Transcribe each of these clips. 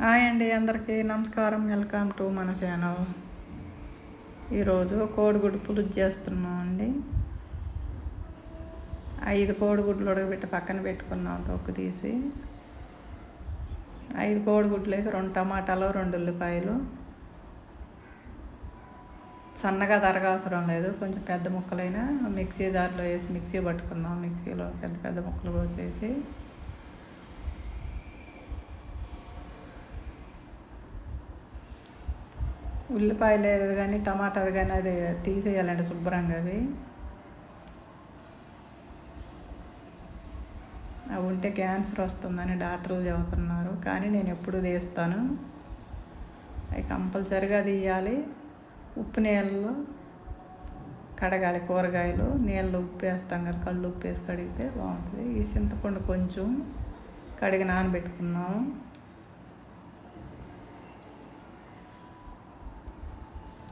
Hi అండి అందరికీ నమస్కారం. వెల్కమ్ టు మన ఛానల్. ఈరోజు కోడిగుడ్డు పులుసు చేస్తున్నాం అండి. ఐదు కోడిగుడ్లు ఉడకబెట్టి పక్కన పెట్టుకున్నాం తొక్కు తీసి. ఐదు కోడిగుడ్లకి రెండు టమాటాలు రెండు ఉల్లిపాయలు. సన్నగా తరగవసరం లేదు కొంచెం పెద్ద ముక్కలైనా మిక్సీ జార్లో వేసి మిక్సీ పట్టుకుందాం. మిక్సీలో పెద్ద పెద్ద ముక్కలు కోసేసి ఉల్లిపాయలు లేదు కానీ టమాటాలు కానీ అది తీసేయాలండి శుభ్రంగా అవి. అవి ఉంటే క్యాన్సర్ వస్తుందని డాక్టర్లు చెబుతున్నారు. కానీ నేను ఎప్పుడు తీస్తాను. అవి కంపల్సరిగా తీయాలి. ఉప్పు నీళ్ళలో కడగాలి కూరగాయలు. నీళ్ళు ఉప్పు వేస్తాం కదా కళ్ళు ఉప్పు వేసి కడిగితే బాగుంటుంది. ఈ చింతపండు కొంచెం కడిగి నానబెట్టుకున్నాము.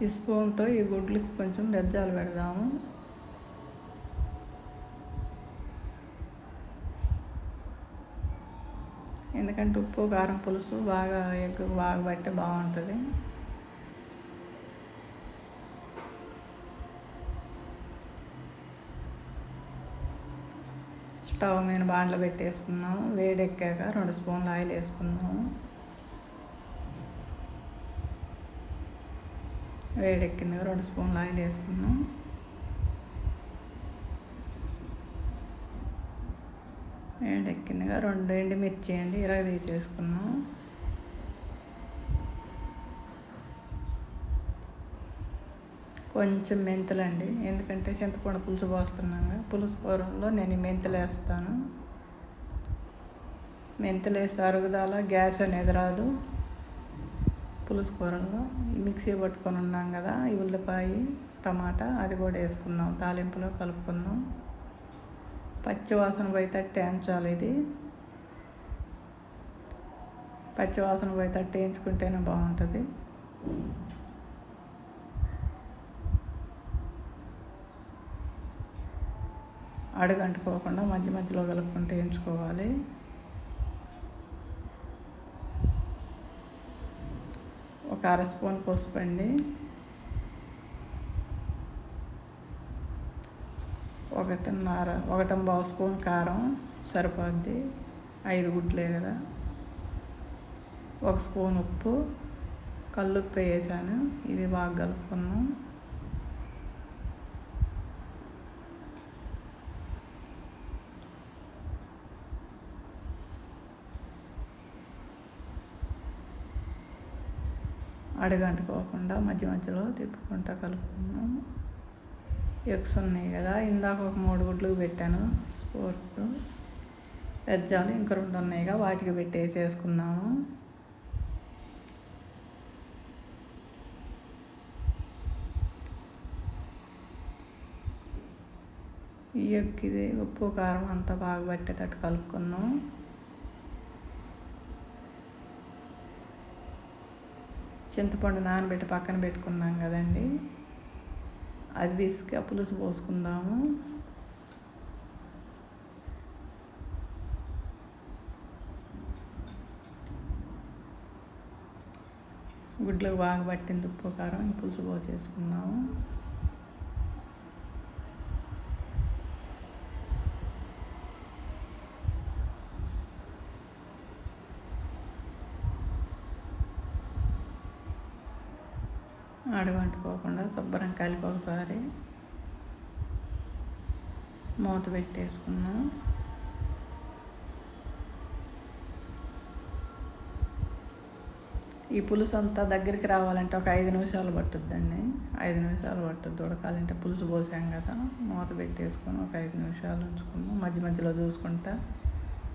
ఈ స్పూన్తో ఈ గుడ్లకి కొంచెం బెజ్జాలు పెడదాము. ఎందుకంటే ఉప్పు కారం పులుసు బాగా ఎగ్ బాగా పట్టే బాగుంటుంది. స్టవ్ మీద బాండ్లు పెట్టేసుకున్నాము. వేడెక్కాక రెండు స్పూన్లు ఆయిల్ వేసుకున్నాము. వేడెక్కింది రెండు స్పూన్లు ఆయిల్ వేసుకున్నాం. వేడెక్కిందిగా రెండు ఎండుమిర్చి అండి ఇరగ తీసేసుకున్నాం. కొంచెం మెంతులండి ఎందుకంటే చింతపండు పులుసు పోస్తున్నాగా పులుసు కూరలో నేను మెంతులు వేస్తాను. మెంతులు వేస్తే అరుగుదల గ్యాస్ అనేది రాదు. పులుసు కూరలో మిక్సీ పట్టుకొని ఉన్నాం కదా ఈ ఉల్లిపాయ టమాటా అది కూడా వేసుకుందాం. తాలింపులో కలుపుకుందాం. పచ్చివాసన పోయి తట్టి వేయించాలి ఇది. పచ్చివాసన పోయి తట్టి వేయించుకుంటేనే బాగుంటుంది. అడుగంటుకోకుండా మధ్య మధ్యలో కలుపుకుంటూ వేయించుకోవాలి. కార అర స్పూన్ పసుపు అండి ఒకటిన్నర ఒకటంబావు స్పూన్ కారం సరిపోద్ది. ఐదు గుడ్లే కదా. ఒక స్పూన్ ఉప్పు. కల్లుప్పు వేసాను. ఇది బాగా కలుపుకున్నాం. అడగంటుకోకుండా మధ్య మధ్యలో తిప్పుకుంటా కలుపుకున్నాము ఎగ్స్ ఉన్నాయి కదా ఇందాక ఒక మూడు గుడ్లు పెట్టాను స్పోర్ట్ వెజ్జాలు ఇంకా రెండు ఉన్నాయిగా వాటికి పెట్టి చేసుకున్నాము ఈ ఎగ్గిది ఉప్పు కారం అంతా బాగా పట్టేటట్టు కలుపుకున్నాం చింతపండు నానబెట్టి పక్కన పెట్టుకున్నాం కదండి. అది బిస్క పులుసు పోసుకుందాము. గుడ్లకు బాగా పట్టింది ఉప్పు కారం పులుసు పోసేసుకుందాము. అడుగంటుకోకుండా శుభ్రం కలిపి ఒకసారి మూత పెట్టేసుకున్నాం. ఈ పులుసు అంతా దగ్గరికి రావాలంటే ఒక ఐదు నిమిషాలు పట్టుద్దండి. ఐదు నిమిషాలు పట్టుద్ది ఉడకాలంటే పులుసు పోసాం కదా. మూత పెట్టేసుకొని ఒక ఐదు నిమిషాలు ఉంచుకున్నాం మధ్య మధ్యలో చూసుకుంటా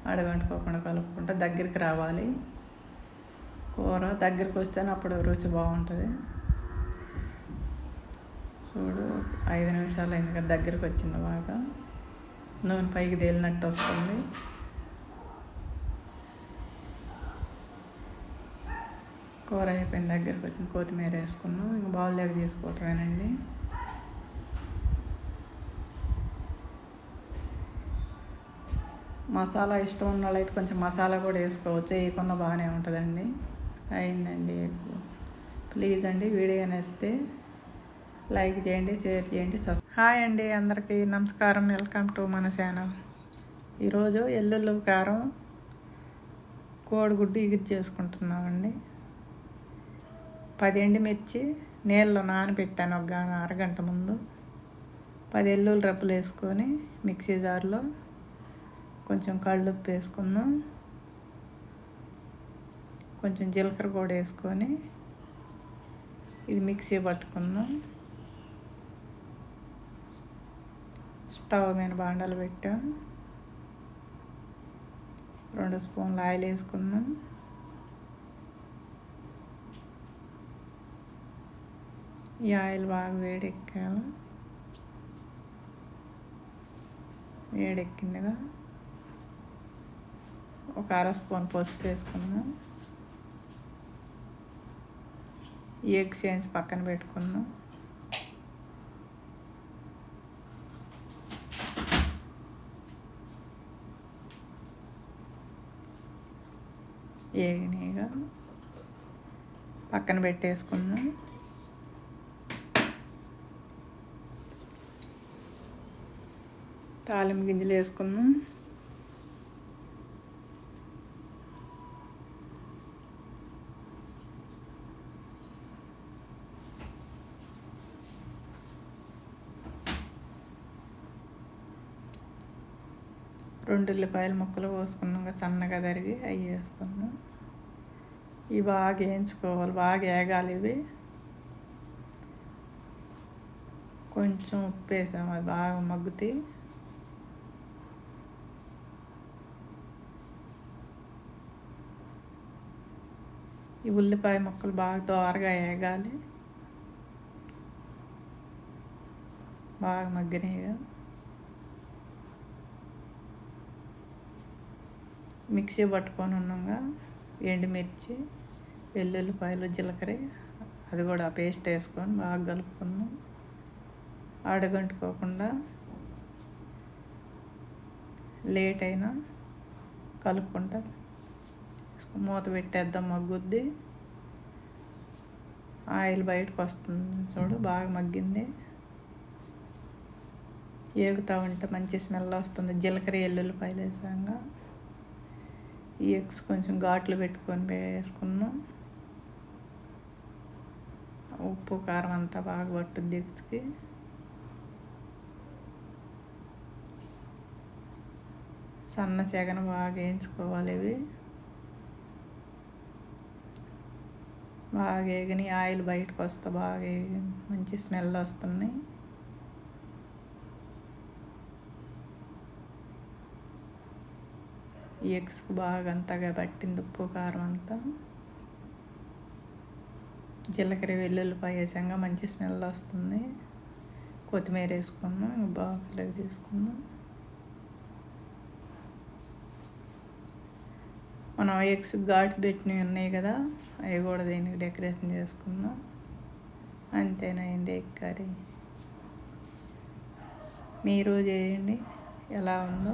అడగంటుకోకుండా కలుపుకుంటా దగ్గరికి రావాలి. కూర దగ్గరికి వస్తేనే అప్పుడు రుచి బాగుంటుంది. చూడు. ఐదు నిమిషాలు అయింది కదా దగ్గరికి వచ్చింది బాగా. నూనె పైకి తేలినట్టు వస్తుంది. కూర అయిపోయిన దగ్గరికి వచ్చింది. కొత్తిమీర వేసుకున్నాం. ఇంకా బాగులేక తీసుకోవటమేనండి. మసాలా ఇష్టం ఉన్న వాళ్ళైతే కొంచెం మసాలా కూడా వేసుకోవచ్చు. వేయకుండా బాగానే ఉంటుందండి. అయిందండి. ఎగ్ ప్లీజ్ అండి వీడియో నచ్చితే లైక్ చేయండి షేర్ చేయండి సబ్. హాయ్ అండి అందరికీ నమస్కారం వెల్కమ్ టు మన ఛానల్. ఈరోజు ఎల్లుల్లి కారం కోడిగుడ్డు ఎగిరి చేసుకుంటున్నామండి. పది ఎండుమిర్చి నీళ్ళలో నానబెట్టాను ఒక అరగంట ముందు. పది ఎల్లుల్లి రప్పులు వేసుకొని మిక్సీ జార్లో కొంచెం కళ్ళుప్పు వేసుకుందాం. కొంచెం జీలకర్ర కూడా వేసుకొని ఇది మిక్సీ పట్టుకుందాం. స్టవ్ మీద బాండలు పెట్టాం. రెండు స్పూన్లు ఆయిల్ వేసుకుందాం ఈ ఆయిల్ బాగా వేడెక్కాలి. వేడెక్కిందిగా. ఒక అర స్పూన్ పసుపు వేసుకుందాం ఈ ఎగ్స్ పక్కన పెట్టుకుందాం ఏగినాయిగా. పక్కన పెట్టేసుకుందాం తాలింపు గింజలు వేసుకుందాం రెండు ఉల్లిపాయల ముక్కలు పోసుకున్నాం సన్నగా తరిగి అవి వేసుకున్నాం. ఇవి బాగా వేయించుకోవాలి బాగా వేగాలి ఇవి. కొంచెం ఉప్పు వేసాము అది బాగా మగ్గుతాయి ఈ ఉల్లిపాయ ముక్కలు బాగా దోరగా వేగాలి బాగా మగ్గినాయిగా మిక్సీ పట్టుకొని ఉన్నాగా. ఎండుమిర్చి వెల్లుల్లిపాయలు జీలకర్ర అది కూడా పేస్ట్ వేసుకొని బాగా కలుపుకుందాం. అడగంటుకోకుండా లేట్ అయినా కలుపుకుంటా. మూత పెట్టేద్దాం మగ్గుద్ది. ఆయిల్ బయటకు వస్తుంది చూడు బాగా మగ్గింది. ఏగుతూ ఉంటే మంచి స్మెల్ వస్తుంది. జీలకర్ర ఎల్లుల్లిపాయలు వేసాక ఈ ఎగ్స్ కొంచెం ఘాట్లు పెట్టుకొని వేసుకున్నాం. ఉప్పు కారం అంతా బాగా పట్టుద్ది ఎగ్స్కి. సన్న సెగన బాగా వేయించుకోవాలి ఇవి. బాగా వేగని ఆయిల్ బయటకు వస్తే బాగా మంచి స్మెల్ వస్తున్నాయి. ఈ ఎగ్స్కి బాగా అంతగా పట్టింది ఉప్పు కారం అంతా. జీలకర్ర వెల్లుల్లిపాయ వేసాక మంచి స్మెల్ వస్తుంది. కొత్తిమీర వేసుకున్నాం బాగా ఫ్రై చేసుకుందాం మనం ఎగ్స్ ఘాటు పెట్టినవి ఉన్నాయి కదా అవి కూడా దీనికి డెకరేషన్ చేసుకుందాం. అంతేనైంది ఎగ్ కర్రీ? మీరు చేయండి. ఎలా ఉందో.